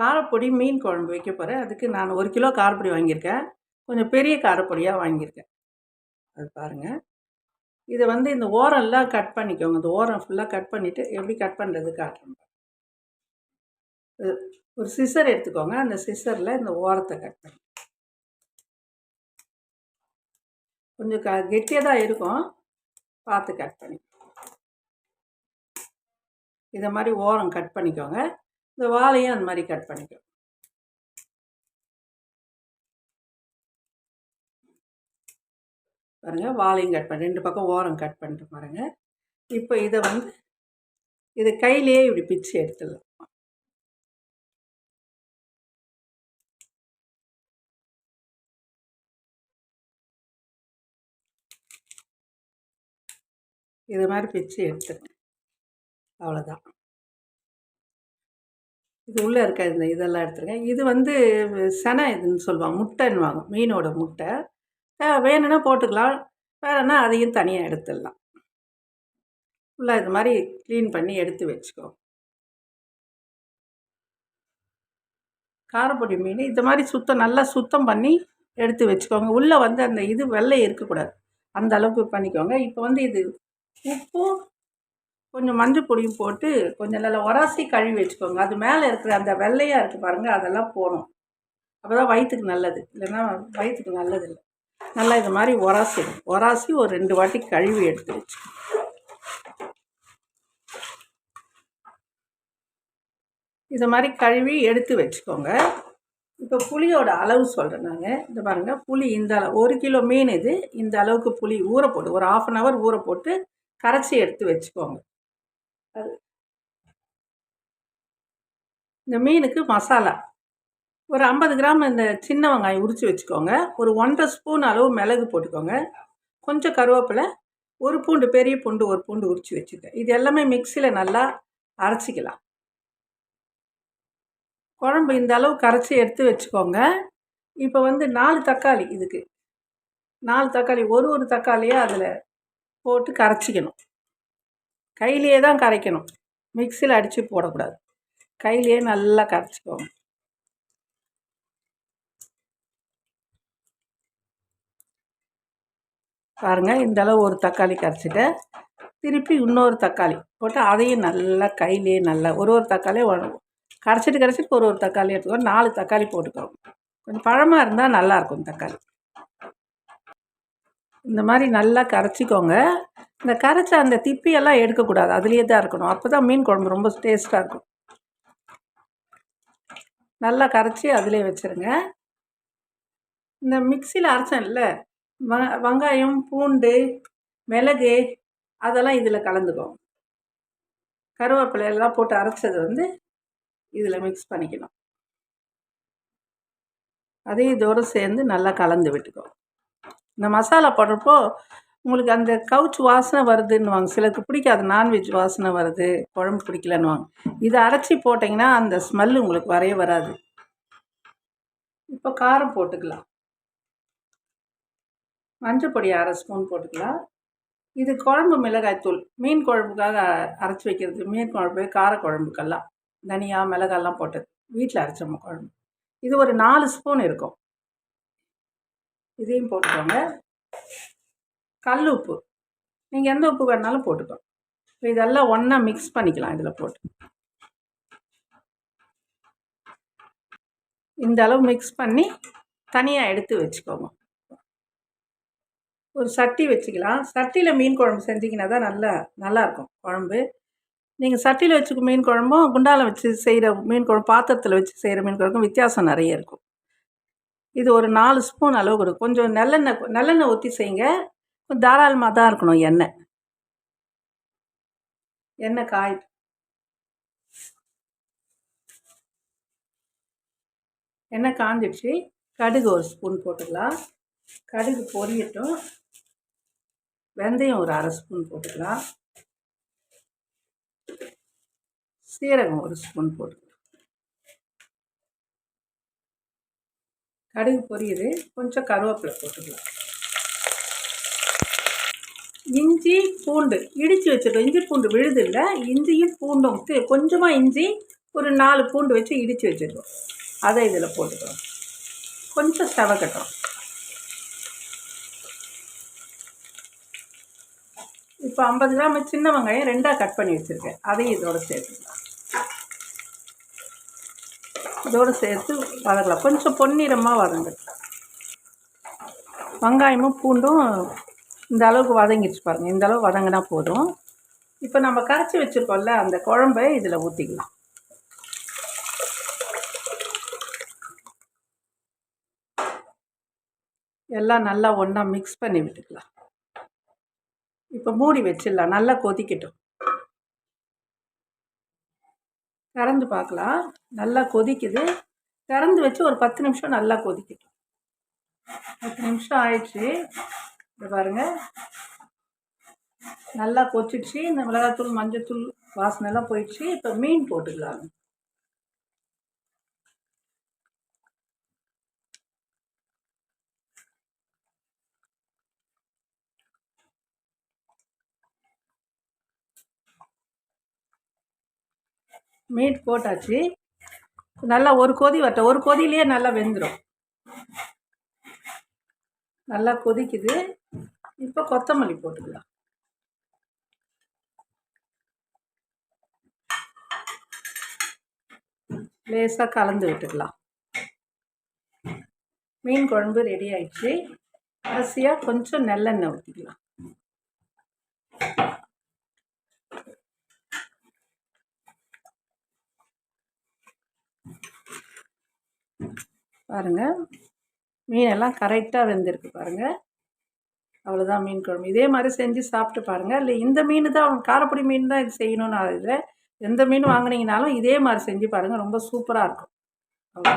காரப்பொடி மீன் குழம்பு வைக்க போகிறேன் அதுக்கு நான் ஒரு கிலோ காரப்பொடி வாங்கியிருக்கேன். கொஞ்சம் பெரிய காரப்பொடியாக வாங்கியிருக்கேன். அது பாருங்கள் இதை வந்து இந்த ஓரம்லாம் கட் பண்ணிக்கோங்க. இந்த ஓரம் ஃபுல்லாக கட் பண்ணிவிட்டு எப்படி கட் பண்ணுறது காட்டுறேன். ஒரு சிசர் எடுத்துக்கோங்க. அந்த சிசரில் இந்த ஓரத்தை கட் பண்ணி. கொஞ்சம் க கெட்டியாக தான் இருக்கும். பார்த்து கட் பண்ணி இதை மாதிரி ஓரம் கட் பண்ணிக்கோங்க. இந்த வாழையும் அந்த மாதிரி கட் பண்ணிக்கலாம் பாருங்கள் வாழையும் கட் பண்ணி ரெண்டு பக்கம் ஓரம் கட் பண்ணிட்டு பாருங்க. இப்போ இதை வந்து இதை கையிலேயே இப்படி பிச்சு எடுத்துடலாம். இது மாதிரி பிச்சு எடுத்துட்டேன். அவ்வளோதான் இது உள்ளே இருக்க இந்த இதெல்லாம் எடுத்துருக்கேன். இது வந்து செனை இதுன்னு சொல்லுவாங்க. முட்டைன்னுவாங்க மீனோட முட்டை. வேணும்னா போட்டுக்கலாம். வேறன்னா அதையும் தனியாக எடுத்துடலாம். ஃபுல்லாக இது மாதிரி க்ளீன் பண்ணி எடுத்து வச்சுக்கோ. காரப்பொடி மீன் இந்த மாதிரி சுத்தம் நல்லா சுத்தம் பண்ணி எடுத்து வச்சுக்கோங்க. உள்ளே வந்து அந்த இது வெள்ளை இருக்கக்கூடாது. அந்த அளவுக்கு பண்ணிக்கோங்க. இப்போ வந்து இது உப்பும் கொஞ்சம் மஞ்சள் பொடியும் போட்டு கொஞ்சம் நல்லா உராசி கழுவி வச்சுக்கோங்க. அது மேலே இருக்கிற அந்த வெள்ளையாக இருக்குது பாருங்கள் அதெல்லாம் போகணும். அப்போ தான் வயிற்றுக்கு நல்லது. இல்லைன்னா வயிற்றுக்கு நல்லது இல்லை. நல்லா இது மாதிரி உராசி உராசி ஒரு ரெண்டு வாட்டி கழுவி எடுத்து வச்சு இது மாதிரி கழுவி எடுத்து வச்சுக்கோங்க. இப்போ புளியோட அளவு சொல்கிறேன் நாங்கள் இந்த பாருங்கள் புளி இந்த அளவு ஒரு கிலோ மீன் இது இந்த அளவுக்கு புளி ஊற போட்டு ஒரு ஆஃப் அன் ஹவர் ஊற போட்டு கரைச்சி எடுத்து வச்சுக்கோங்க. அது இந்த மீனுக்கு மசாலா. ஒரு ஐம்பது கிராம் இந்த சின்ன வெங்காயம் உரித்து வச்சுக்கோங்க. ஒரு ஒன்றரை ஸ்பூன் அளவு மிளகு போட்டுக்கோங்க. கொஞ்சம் கருவேப்பிலை ஒரு பூண்டு பெரிய பூண்டு ஒரு பூண்டு உரித்து வச்சுக்க இது எல்லாமே மிக்சியில் நல்லா அரைச்சிக்கலாம். குழம்பு இந்த அளவு கரைச்சி எடுத்து வச்சுக்கோங்க. இப்போ வந்து நாலு தக்காளி இதுக்கு. நாலு தக்காளி ஒரு ஒரு தக்காளியாக அதில் போட்டு கரைச்சிக்கணும். கையிலேயே தான் கரைக்கணும். மிக்சியில் அடித்து போடக்கூடாது. கையிலேயே நல்லா கரைச்சிக்கோங்க பாருங்கள் இந்தளவு ஒரு தக்காளி கரைச்சிட்டேன். திருப்பி இன்னொரு தக்காளி போட்டு அதையும் நல்லா கையிலேயே நல்லா ஒரு ஒரு தக்காளியும் கரைச்சிட்டு கரைச்சிட்டு ஒரு ஒரு தக்காளி எடுத்துக்கோ நாலு தக்காளி போட்டுக்கோங்க கொஞ்சம் பழமாக இருந்தால் நல்லாயிருக்கும் தக்காளி. இந்த மாதிரி நல்லா கரைச்சிக்கோங்க. இந்த கரைச்ச அந்த திப்பியெல்லாம் எடுக்கக்கூடாது. அதுலேயே தான் இருக்கணும். அப்போ தான் மீன் குழம்பு ரொம்ப டேஸ்ட்டாக இருக்கும். நல்லா கரைச்சி அதிலே வச்சுருங்க. இந்த மிக்சியில் அரைச்சேன் இல்லை வ வெங்காயம் பூண்டு மிளகு அதெல்லாம் இதில் கலந்துக்கும் கருவேப்பிலை எல்லாம் போட்டு அரைச்சது வந்து இதில் மிக்ஸ் பண்ணிக்கணும். அதையும் இதோடு சேர்ந்து நல்லா கலந்து விட்டுக்கோ இந்த மசாலா போடுறப்போ உங்களுக்கு அந்த கவுச் வாசனை வருதுன்னுவாங்க. சிலருக்கு பிடிக்காது. நான்வெஜ் வாசனை வருது. குழம்பு பிடிக்கலன்னுவாங்க. இதை அரைச்சி போட்டிங்கன்னா அந்த ஸ்மெல் உங்களுக்கு வரைய வராது. இப்போ காரம் போட்டுக்கலாம். மஞ்சள் பொடி அரை ஸ்பூன் போட்டுக்கலாம். இது குழம்பு மிளகாய்த்தூள் மீன் குழம்புக்காக அரைச்சி வைக்கிறது. மீன் குழம்பு கார குழம்புக்கெல்லாம். தனியாக மிளகாலாம் போட்டது வீட்டில் அரைச்சோம் குழம்பு? இது ஒரு நாலு ஸ்பூன் இருக்கும். இதையும் போட்டுக்கோங்க. கல் உப்பு நீங்கள் எந்த உப்பு வேணாலும் போட்டுக்கோங்க. இப்போ இதெல்லாம் ஒன்றா மிக்ஸ் பண்ணிக்கலாம் இதில் போட்டு. இந்த அளவு மிக்ஸ் பண்ணி தனியாக எடுத்து வச்சுக்கோங்க. ஒரு சட்டி வச்சுக்கலாம். சட்டியில் மீன் குழம்பு செஞ்சிங்கன்னா தான் நல்லா நல்லாயிருக்கும் குழம்பு. நீங்கள் சட்டியில் வச்சுக்க மீன் குழம்பும் குண்டாவில் வச்சு செய்கிற மீன் குழம்பு பாத்திரத்தில் வச்சு செய்கிற மீன் குழம்பும் வித்தியாசம் நிறைய இருக்கும். இது ஒரு நாலு ஸ்பூன் அளவு கொடுக்கும் கொஞ்சம் நல்லெண்ணெய் நல்லெண்ணெய் ஊற்றி செய்யுங்க. தாராளமாக தான் இருக்கணும் எண்ணெய். எண்ணெய் காய். எண்ணெய் காஞ்சிடுச்சு. கடுகு ஒரு ஸ்பூன் போட்டுக்கலாம். கடுகு பொரியட்டும். வெந்தயம் ஒரு அரை ஸ்பூன் போட்டுக்கலாம். சீரகம் ஒரு ஸ்பூன் போட்டுக்கலாம். கடுகு பொரியுது. கொஞ்சம் கருவேப்பிலை போட்டுக்கலாம். இஞ்சி பூண்டு இடித்து வச்சுருக்கோம். இஞ்சி பூண்டு விழுது இல்லை இஞ்சியும் பூண்டும் கொஞ்சமாக இஞ்சி ஒரு நாலு பூண்டு வச்சு இடித்து வச்சுருக்கோம். அதை இதில் போட்டுக்கிறோம் கொஞ்சம் செவக்கட்டும் இப்போ ஐம்பது கிராம் சின்ன வெங்காயம் ரெண்டாக கட் பண்ணி வச்சுருக்கேன். அதையும் இதோட சேர்த்துக்கலாம். இதோடு சேர்த்து வதக்கலாம். கொஞ்சம் பொன்னிறமாக வதங்கட்டும் வெங்காயமும் பூண்டும் இந்த அளவுக்கு வதங்கிடுச்சு பாருங்கள் இந்த அளவு வதங்கினா போதும். இப்போ நம்ம கரைச்சி வச்சுருக்கோம்ல அந்த குழம்பை இதில் ஊற்றிக்கலாம் எல்லாம் நல்லா ஒன்றா மிக்ஸ் பண்ணி விட்டுக்கலாம். இப்போ மூடி வச்சிடலாம். நல்லா கொதிக்கட்டும். திறந்து பார்க்கலாம் நல்லா கொதிக்குது. திறந்து வச்சு ஒரு பத்து நிமிஷம் நல்லா கொதிக்கட்டும். பத்து நிமிஷம் ஆயிடுச்சு. இதை பாருங்கள் நல்லா கொச்சிடுச்சு இந்த மிளகாத்தூள் மஞ்சத்தூள் வாசனைலாம் போயிடுச்சு. இப்போ மீன் போட்டுக்கலாம் மீட் போட்டாச்சு. நல்லா ஒரு கொதி வட்ட ஒரு கொதியிலேயே நல்லா வெந்துடும் நல்லா கொதிக்குது. இப்போ கொத்தமல்லி போட்டுக்கலாம். லேசாக கலந்து விட்டுக்கலாம். மீன் குழம்பு ரெடி ஆயிடுச்சு. அரிசியாக கொஞ்சம் நல்லெண்ணெய் ஊற்றிக்கலாம் பாருங்கள் மீனெல்லாம் கரெக்டாக வெந்திருக்கு பாருங்கள் அவ்வளோதான் மீன் குழம்பு. இதே மாதிரி செஞ்சு சாப்பிட்டு பாருங்கள் இல்லை இந்த மீன் தான் காரப்பொடி மீன் தான் இது செய்யணும்னு இல்லை. எந்த மீன் வாங்கினீங்கனாலும் இதே மாதிரி செஞ்சு பாருங்கள் ரொம்ப சூப்பராக இருக்கும். அவ்வளோ